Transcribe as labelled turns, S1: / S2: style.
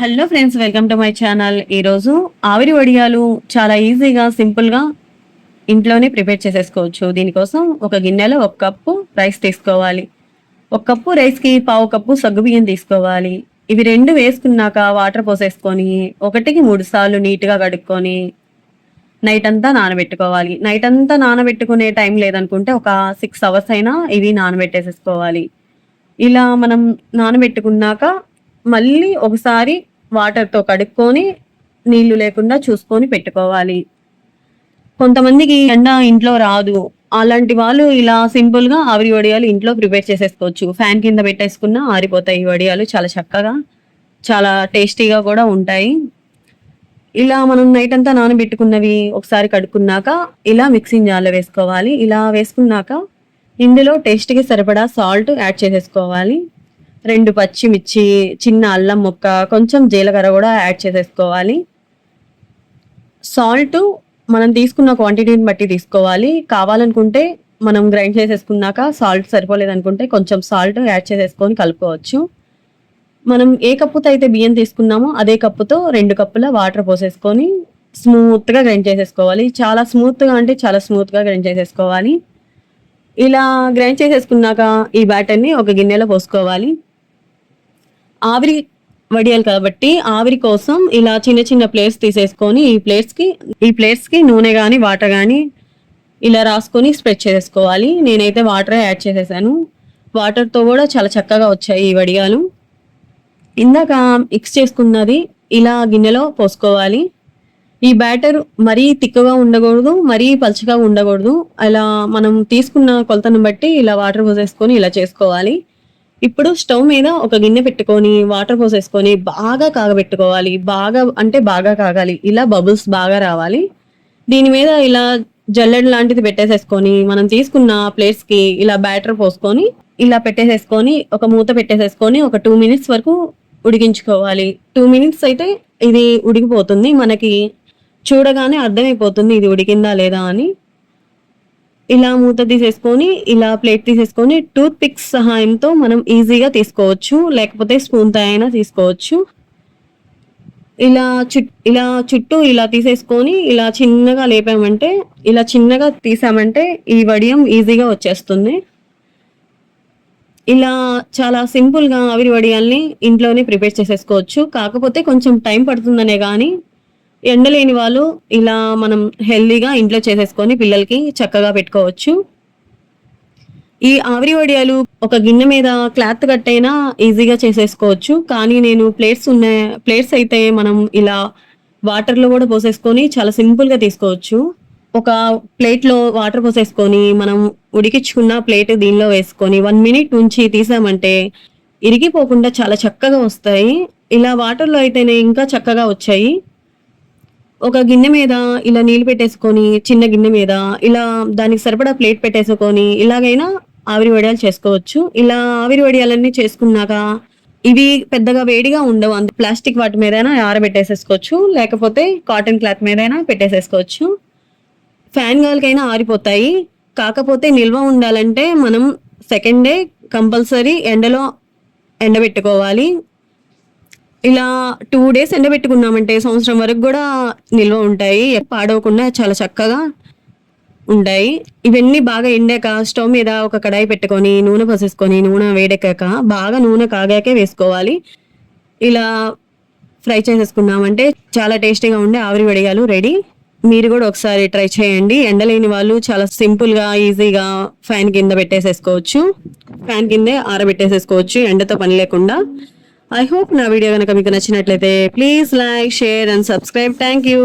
S1: Hello friends welcome to my channel ఈరోజు ఆవిరి వడియాలు చాలా ఈజీగా సింపుల్గా ఇంట్లోనే ప్రిపేర్ చేసేసుకోవచ్చు. దీనికోసం ఒక గిన్నెలో ఒక కప్పు రైస్ తీసుకోవాలి. ఒక కప్పు రైస్కి పావు కప్పు సగ్గుబియ్యం తీసుకోవాలి. ఇవి రెండు వేసుకున్నాక వాటర్ పోసేసుకొని ఒకటికి మూడు సార్లు నీట్గా కడుక్కొని నైట్ అంతా నానబెట్టుకోవాలి. నైట్ అంతా నానబెట్టుకునే టైం లేదనుకుంటే ఒక సిక్స్ అవర్స్ అయినా ఇవి నానబెట్టేసేసుకోవాలి. ఇలా మనం నానబెట్టుకున్నాక మళ్ళీ ఒకసారి వాటర్తో కడుక్కొని నీళ్ళు లేకుండా చూసుకొని పెట్టుకోవాలి. కొంతమందికి ఎండ ఇంట్లో రాదు. అలాంటి వాళ్ళు ఇలా సింపుల్గా ఆవిరి వడియాలు ఇంట్లో ప్రిపేర్ చేసేసుకోవచ్చు. ఫ్యాన్ కింద పెట్టేసుకున్న ఆరిపోతాయి ఈ వడియాలు. చాలా చక్కగా చాలా టేస్టీగా కూడా ఉంటాయి. ఇలా మనం నైట్ అంతా నానబెట్టుకున్నవి ఒకసారి కడుక్కున్నాక ఇలా మిక్సింగ్ జార్లో వేసుకోవాలి. ఇలా వేసుకున్నాక ఇందులో టేస్ట్కి సరిపడా సాల్ట్ యాడ్ చేసేసుకోవాలి. రెండు పచ్చిమిర్చి చిన్న అల్లం ముక్క కొంచెం జీలకర్ర కూడా యాడ్ చేసేసుకోవాలి. సాల్ట్ మనం తీసుకున్న క్వాంటిటీని బట్టి తీసుకోవాలి. కావాలనుకుంటే మనం గ్రైండ్ చేసేసుకున్నాక సాల్ట్ సరిపోలేదు అనుకుంటే కొంచెం సాల్ట్ యాడ్ చేసేసుకొని కలుపుకోవచ్చు. మనం ఏ కప్పుతో అయితే బియ్యం తీసుకున్నామో అదే కప్పుతో రెండు కప్పుల వాటర్ పోసేసుకొని స్మూత్గా గ్రైండ్ చేసేసుకోవాలి. చాలా స్మూత్గా అంటే చాలా స్మూత్గా గ్రైండ్ చేసేసుకోవాలి. ఇలా గ్రైండ్ చేసేసుకున్నాక ఈ బ్యాటర్ని ఒక గిన్నెలో పోసుకోవాలి. ఆవిరి వడియాలి కాబట్టి ఆవిరి కోసం ఇలా చిన్న చిన్న ప్లేట్స్ తీసేసుకొని ఈ ప్లేట్స్కి ఈ ప్లేట్స్కి నూనె కానీ వాటర్ కానీ ఇలా రాసుకొని స్ప్రెడ్ చేసుకోవాలి. నేనైతే వాటర్ యాడ్ చేసేసాను. వాటర్తో కూడా చాలా చక్కగా వచ్చాయి ఈ వడియాలు. ఇందాక మిక్స్ చేసుకున్నది ఇలా గిన్నెలో పోసుకోవాలి. ఈ బ్యాటర్ మరీ తిక్కగా ఉండకూడదు మరీ పలుచగా ఉండకూడదు. అలా మనం తీసుకున్న కొలతను బట్టి ఇలా వాటర్ పోసేసుకొని ఇలా చేసుకోవాలి. ఇప్పుడు స్టవ్ మీద ఒక గిన్నె పెట్టుకొని వాటర్ పోసేసుకొని బాగా కాగబెట్టుకోవాలి. బాగా అంటే బాగా కాగాలి. ఇలా బబుల్స్ బాగా రావాలి. దీని మీద ఇలా జల్లెడ లాంటిది పెట్టేసేసుకొని మనం తీసుకున్న ప్లేట్స్కి ఇలా బ్యాటర్ పోసుకొని ఇలా పెట్టేసేసుకొని ఒక మూత పెట్టేసేసుకొని ఒక టూ మినిట్స్ వరకు ఉడికించుకోవాలి. టూ మినిట్స్ అయితే ఇది ఉడికిపోతుంది. మనకి చూడగానే అర్థమైపోతుంది ఇది ఉడికిందా లేదా అని. ఇలా మూత తీసేసుకొని ఇలా ప్లేట్ తీసేసుకొని టూత్ పిక్స్ సహాయంతో మనం ఈజీగా తీసుకోవచ్చు. లేకపోతే స్పూన్తో అయినా తీసుకోవచ్చు. ఇలా చుట్ ఇలా చుట్టూ ఇలా తీసేసుకొని ఇలా చిన్నగా లేపామంటే ఇలా చిన్నగా తీసామంటే ఈ వడియం ఈజీగా వచ్చేస్తుంది. ఇలా చాలా సింపుల్గా ఆవిరి వడియాల్ని ఇంట్లోనే ప్రిపేర్ చేసేసుకోవచ్చు. కాకపోతే కొంచెం టైం పడుతుందనే కానీ ఎండలేని వాళ్ళు ఇలా మనం హెల్దీగా ఇంట్లో చేసేసుకొని పిల్లలకి చక్కగా పెట్టుకోవచ్చు. ఈ ఆవిరి వడియాలు ఒక గిన్నె మీద క్లాత్ కట్టైనా ఈజీగా చేసేసుకోవచ్చు. కానీ నేను ప్లేట్స్ ఉన్న ప్లేట్స్ అయితే మనం ఇలా వాటర్లో కూడా పోసేసుకొని చాలా సింపుల్గా తీసుకోవచ్చు. ఒక ప్లేట్లో వాటర్ పోసేసుకొని మనం ఉడికించుకున్న ప్లేట్ దీనిలో వేసుకొని వన్ మినిట్ నుంచి తీసామంటే ఇరిగిపోకుండా చాలా చక్కగా వస్తాయి. ఇలా వాటర్లో అయితేనే ఇంకా చక్కగా వచ్చాయి. ఒక గిన్నె మీద ఇలా నీళ్ళు పెట్టేసుకొని చిన్న గిన్నె మీద ఇలా దానికి సరిపడా ప్లేట్ పెట్టేసుకొని ఇలాగైనా ఆవిరి వడియాలు చేసుకోవచ్చు. ఇలా ఆవిరి వడియాలన్నీ చేసుకున్నాక ఇవి పెద్దగా వేడిగా ఉండవు. అంత ప్లాస్టిక్ వాటి మీదైనా ఆరబెట్టేసేసుకోవచ్చు. లేకపోతే కాటన్ క్లాత్ మీదైనా పెట్టేసేసుకోవచ్చు. ఫ్యాన్ గాలికైనా ఆరిపోతాయి. కాకపోతే నిల్వ ఉండాలంటే మనం సెకండ్ డే కంపల్సరీ ఎండలో ఎండబెట్టుకోవాలి. ఇలా టూ డేస్ ఎండబెట్టుకున్నామంటే సంవత్సరం వరకు కూడా నిల్వ ఉంటాయి పాడవకుండా చాలా చక్కగా ఉంటాయి. ఇవన్నీ బాగా ఎండాక స్టవ్ మీద ఒక కడాయి పెట్టుకొని నూనె పసేసుకొని నూనె వేడెక్కాక బాగా నూనె కాగాకే వేసుకోవాలి. ఇలా ఫ్రై చేసేసుకున్నామంటే చాలా టేస్టీగా ఉండే ఆవిరి వడియాలు రెడీ. మీరు కూడా ఒకసారి ట్రై చేయండి. ఎండలేని వాళ్ళు చాలా సింపుల్గా ఈజీగా ఫ్యాన్ కింద పెట్టేసేసుకోవచ్చు. ఫ్యాన్ కిందే ఆరబెట్టేసేసుకోవచ్చు ఎండతో పని లేకుండా. ఐ హోప్ నా వీడియో కనుక మీకు నచ్చినట్లయితే please like share and subscribe thank you